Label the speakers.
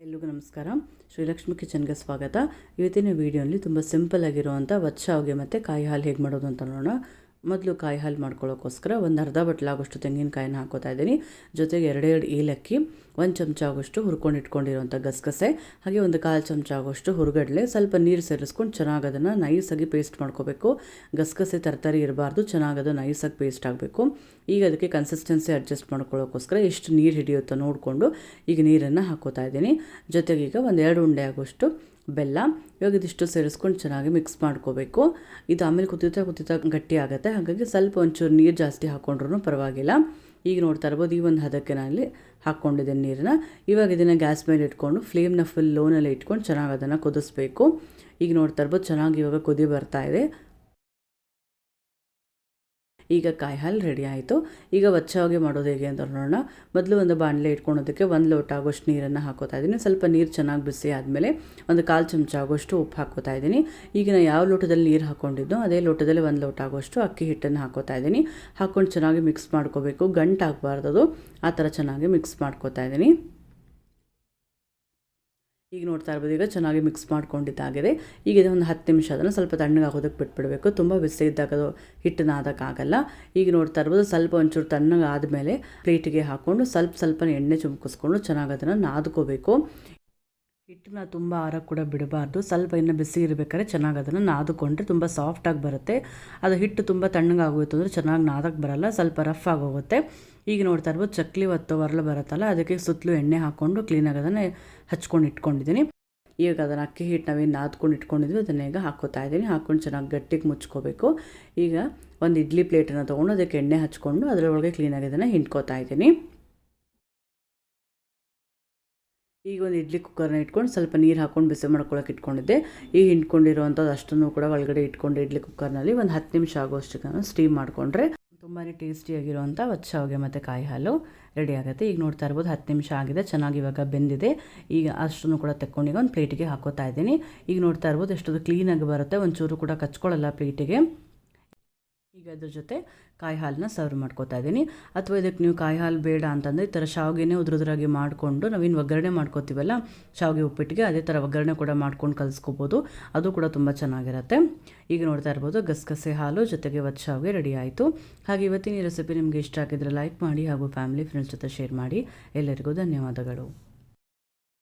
Speaker 1: ಎಲ್ರಿಗೂ ನಮಸ್ಕಾರ. ಶ್ರೀಲಕ್ಷ್ಮಿ ಕಿಚನ್ಗೆ ಸ್ವಾಗತ. ಇವತ್ತಿನ ವೀಡಿಯೋನಲ್ಲಿ ತುಂಬ ಸಿಂಪಲ್ ಆಗಿರುವಂಥ ವಚ್ಚ ಮತ್ತು ಕಾಯಿ ಹಾಲು ಹೇಗೆ ಮಾಡೋದು ಅಂತ ನೋಡೋಣ. ಮೊದಲು ಕಾಯಿ ಹಾಲು ಮಾಡ್ಕೊಳ್ಳೋಕ್ಕೋಸ್ಕರ ಒಂದು ಅರ್ಧ ಬಟ್ಲಾಗೋಷ್ಟು ತೆಂಗಿನಕಾಯಿನ ಹಾಕೋತಾ ಇದ್ದೀನಿ. ಜೊತೆಗೆ ಎರಡೆರಡು ಏಲಕ್ಕಿ, ಒಂದು ಚಮಚ ಆಗೋಷ್ಟು ಹುರ್ಕೊಂಡು ಇಟ್ಕೊಂಡಿರೋಂಥ ಗಸಗಸೆ, ಹಾಗೆ ಒಂದು ಕಾಲು ಚಮಚ ಆಗೋಷ್ಟು ಹುರುಗಡಲೆ, ಸ್ವಲ್ಪ ನೀರು ಸೇರಿಸ್ಕೊಂಡು ಚೆನ್ನಾಗಿ ಅದನ್ನು ನೈಸಾಗಿ ಪೇಸ್ಟ್ ಮಾಡ್ಕೋಬೇಕು. ಗಸಗಸೆ ತರಕಾರಿ ಇರಬಾರ್ದು, ಚೆನ್ನಾಗಿ ಅದು ನೈಸಾಗಿ ಪೇಸ್ಟ್ ಆಗಬೇಕು. ಈಗ ಅದಕ್ಕೆ ಕನ್ಸಿಸ್ಟೆನ್ಸಿ ಅಡ್ಜಸ್ಟ್ ಮಾಡ್ಕೊಳ್ಳೋಕ್ಕೋಸ್ಕರ ಎಷ್ಟು ನೀರು ಹಿಡಿಯುತ್ತೋ ನೋಡಿಕೊಂಡು ಈಗ ನೀರನ್ನು ಹಾಕೋತಾ ಇದ್ದೀನಿ. ಜೊತೆಗೆ ಈಗ ಒಂದು ಎರಡು ಉಂಡೆ ಆಗೋಷ್ಟು ಬೆಲ್ಲ, ಇವಾಗ ಇದಿಷ್ಟು ಸೇರಿಸ್ಕೊಂಡು ಚೆನ್ನಾಗಿ ಮಿಕ್ಸ್ ಮಾಡ್ಕೋಬೇಕು. ಇದು ಆಮೇಲೆ ಕುದಿತಾ ಕುದಿತಾ ಗಟ್ಟಿ ಆಗುತ್ತೆ. ಹಾಗಾಗಿ ಸ್ವಲ್ಪ ಒಂಚೂರು ನೀರು ಜಾಸ್ತಿ ಹಾಕ್ಕೊಂಡ್ರೂ ಪರವಾಗಿಲ್ಲ. ಈಗ ನೋಡ್ತಾ ಇರ್ಬೋದು, ಈ ಒಂದು ಹದಕ್ಕೆ ನಾನಲ್ಲಿ ಹಾಕ್ಕೊಂಡಿದ್ದೀನಿ ನೀರನ್ನ. ಇವಾಗ ಇದನ್ನು ಗ್ಯಾಸ್ ಮೇಲೆ ಇಟ್ಕೊಂಡು ಫ್ಲೇಮ್ನ ಫುಲ್ ಲೋನಲ್ಲಿ ಇಟ್ಕೊಂಡು ಚೆನ್ನಾಗಿ ಅದನ್ನು ಕುದಿಸ್ಬೇಕು. ಈಗ ನೋಡ್ತಾ ಇರ್ಬೋದು, ಚೆನ್ನಾಗಿ ಇವಾಗ ಕುದಿ ಬರ್ತಾ ಇದೆ. ಈಗ ಕಾಯಿ ಹಾಲು ರೆಡಿ ಆಯಿತು. ಈಗ ವಚ್ಚವಾಗಿ ಮಾಡೋದು ಹೇಗೆ ಅಂತ ನೋಡೋಣ. ಮೊದಲು ಒಂದು ಬಾಣಲೆ ಇಟ್ಕೊಳೋದಕ್ಕೆ ಒಂದು ಲೋಟ ಆಗೋಷ್ಟು ನೀರನ್ನು ಹಾಕೋತಾ ಇದ್ದೀನಿ. ಸ್ವಲ್ಪ ನೀರು ಚೆನ್ನಾಗಿ ಬಿಸಿ ಆದಮೇಲೆ ಒಂದು ಕಾಲು ಚಮಚ ಆಗೋಷ್ಟು ಉಪ್ಪು ಹಾಕೋತಾ ಇದ್ದೀನಿ. ಈಗ ನಾನು ಯಾವ ಲೋಟದಲ್ಲಿ ನೀರು ಹಾಕ್ಕೊಂಡಿದ್ದೋ ಅದೇ ಲೋಟದಲ್ಲಿ ಒಂದು ಲೋಟ ಆಗೋಷ್ಟು ಅಕ್ಕಿ ಹಿಟ್ಟನ್ನು ಹಾಕೋತಾ ಇದ್ದೀನಿ. ಹಾಕ್ಕೊಂಡು ಚೆನ್ನಾಗಿ ಮಿಕ್ಸ್ ಮಾಡ್ಕೋಬೇಕು. ಗಂಟಾಗಬಾರ್ದು ಆ ಥರ ಚೆನ್ನಾಗಿ ಮಿಕ್ಸ್ ಮಾಡ್ಕೋತಾ ಇದ್ದೀನಿ. ಈಗ ನೋಡ್ತಾ ಇರ್ಬೋದು, ಈಗ ಚೆನ್ನಾಗಿ ಮಿಕ್ಸ್ ಮಾಡ್ಕೊಂಡಿದ್ದಾಗಿದೆ. ಈಗ ಒಂದು ಹತ್ತು ನಿಮಿಷ ಅದನ್ನು ಸ್ವಲ್ಪ ತಣ್ಣಗಾಗೋದಕ್ಕೆ ಬಿಟ್ಬಿಡಬೇಕು. ತುಂಬ ಬಿಸಿ ಇದ್ದಾಗ ಅದು ಹಿಟ್ಟನ್ನ ಆದಕ್ಕಾಗಲ್ಲ ಈಗ ನೋಡ್ತಾ ಇರ್ಬೋದು, ಸ್ವಲ್ಪ ಒಂಚೂರು ತಣ್ಣಗೆ ಆದಮೇಲೆ ಪ್ಲೇಟಿಗೆ ಹಾಕ್ಕೊಂಡು ಸ್ವಲ್ಪ ಸ್ವಲ್ಪ ಎಣ್ಣೆ ಚುಮ್ಕಿಸ್ಕೊಂಡು ಚೆನ್ನಾಗಿ ಅದನ್ನು ನಾದ್ಕೋಬೇಕು. ಹಿಟ್ಟನ್ನ ತುಂಬ ಆರ ಕೂಡ ಬಿಡಬಾರ್ದು. ಸ್ವಲ್ಪ ಇನ್ನು ಬಿಸಿ ಇರಬೇಕಾದ್ರೆ ಚೆನ್ನಾಗಿ ಅದನ್ನು ನಾದಿಕೊಂಡ್ರೆ ತುಂಬ ಸಾಫ್ಟಾಗಿ ಬರುತ್ತೆ. ಅದು ಹಿಟ್ಟು ತುಂಬ ತಣ್ಣಗಾಗೋಯ್ತು ಅಂದರೆ ಚೆನ್ನಾಗಿ ನಾದಕ್ಕೆ ಬರಲ್ಲ, ಸ್ವಲ್ಪ ರಫ್ ಆಗೋಗುತ್ತೆ ಈಗ ನೋಡ್ತಾ ಇರ್ಬೋದು ಚಕ್ಲಿ ಒತ್ತು ಹೊರಲು ಬರುತ್ತಲ್ಲ, ಅದಕ್ಕೆ ಸುತ್ತಲೂ ಎಣ್ಣೆ ಹಾಕ್ಕೊಂಡು ಕ್ಲೀನಾಗಿ ಅದನ್ನು ಹಚ್ಕೊಂಡು ಇಟ್ಕೊಂಡಿದ್ದೀನಿ. ಈಗ ಅದನ್ನು ಅಕ್ಕಿ ಹಿಟ್ಟು ನಾವೇನು ನಾದ್ಕೊಂಡು ಇಟ್ಕೊಂಡಿದ್ವಿ, ಅದನ್ನ ಈಗ ಹಾಕೋತಾ ಇದ್ದೀನಿ. ಹಾಕ್ಕೊಂಡು ಚೆನ್ನಾಗಿ ಗಟ್ಟಿಗೆ ಮುಚ್ಕೋಬೇಕು. ಈಗ ಒಂದು ಇಡ್ಲಿ ಪ್ಲೇಟನ್ನು ತೊಗೊಂಡು ಅದಕ್ಕೆ ಎಣ್ಣೆ ಹಚ್ಕೊಂಡು ಅದರೊಳಗೆ ಕ್ಲೀನಾಗಿ ಅದನ್ನು ಹಿಂಡ್ಕೋತಾ ಇದ್ದೀನಿ. ಈಗ ಒಂದು ಇಡ್ಲಿ ಕುಕ್ಕರ್ನ ಇಟ್ಕೊಂಡು ಸ್ವಲ್ಪ ನೀರು ಹಾಕ್ಕೊಂಡು ಬಿಸಿ ಮಾಡ್ಕೊಳ್ಳೋಕೆ ಇಟ್ಕೊಂಡಿದ್ದೆ. ಈಗ ಹಿಂಡ್ಕೊಂಡಿರೋವಂಥದ್ದು ಅಷ್ಟನ್ನು ಕೂಡ ಒಳಗಡೆ ಇಟ್ಕೊಂಡು ಇಡ್ಲಿ ಕುಕ್ಕರ್ನಲ್ಲಿ ಒಂದು ಹತ್ತು ನಿಮಿಷ ಆಗೋಷ್ಟು ಸ್ಟೀಮ್ ಮಾಡಿಕೊಂಡ್ರೆ ತುಂಬಾ ಟೇಸ್ಟಿಯಾಗಿರುವಂಥ ಹೊಚ್ಚ ಮತ್ತು ಕಾಯಿ ಹಾಲು ರೆಡಿ ಆಗುತ್ತೆ. ಈಗ ನೋಡ್ತಾ ಇರ್ಬೋದು ಹತ್ತು ನಿಮಿಷ ಆಗಿದೆ, ಚೆನ್ನಾಗಿ ಇವಾಗ ಬೆಂದಿದೆ. ಈಗ ಅಷ್ಟನ್ನು ಕೂಡ ತಕ್ಕೊಂಡೀಗ ಒಂದು ಪ್ಲೇಟಿಗೆ ಹಾಕೋತಾ ಇದ್ದೀನಿ. ಈಗ ನೋಡ್ತಾ ಇರ್ಬೋದು ಎಷ್ಟೊಂದು ಕ್ಲೀನಾಗಿ ಬರುತ್ತೆ. ಒಂಚೂರು ಕೂಡ ಕಚ್ಕೊಳ್ಳಲ್ಲ ಪ್ಲೇಟಿಗೆ ಈಗ ಅದ್ರ ಜೊತೆ ಕಾಯಿ ಹಾಲನ್ನ ಸರ್ವ್ ಮಾಡ್ಕೋತಾ ಇದ್ದೀನಿ. ಅಥವಾ ಇದಕ್ಕೆ ನೀವು ಕಾಯಿ ಹಾಲು ಬೇಡ ಅಂತಂದರೆ ಈ ಥರ ಶಾವಿಗೆನೇ ಉದ್ರದ್ರಾಗಿ ಮಾಡಿಕೊಂಡು ನಾವೇನು ಒಗ್ಗರಣೆ ಮಾಡ್ಕೋತೀವಲ್ಲ, ಶಾವಿಗೆ ಉಪ್ಪಿಟ್ಟಿಗೆ ಅದೇ ಥರ ಒಗ್ಗರಣೆ ಕೂಡ ಮಾಡ್ಕೊಂಡು ಕಲಿಸ್ಕೋಬೋದು. ಅದು ಕೂಡ ತುಂಬ ಚೆನ್ನಾಗಿರುತ್ತೆ. ಈಗ ನೋಡ್ತಾ ಇರ್ಬೋದು, ಗಸಗಸೆ ಹಾಲು ಜೊತೆಗೆ ಒತ್ತು ಶಾವಿಗೆ ರೆಡಿ ಆಯಿತು. ಹಾಗೆ ಇವತ್ತಿನ ಈ ರೆಸಿಪಿ ನಿಮಗೆ ಇಷ್ಟ ಆಗಿದ್ರೆ ಲೈಕ್ ಮಾಡಿ ಹಾಗೂ ಫ್ಯಾಮಿಲಿ ಫ್ರೆಂಡ್ಸ್ ಜೊತೆ ಶೇರ್ ಮಾಡಿ. ಎಲ್ಲರಿಗೂ ಧನ್ಯವಾದಗಳು.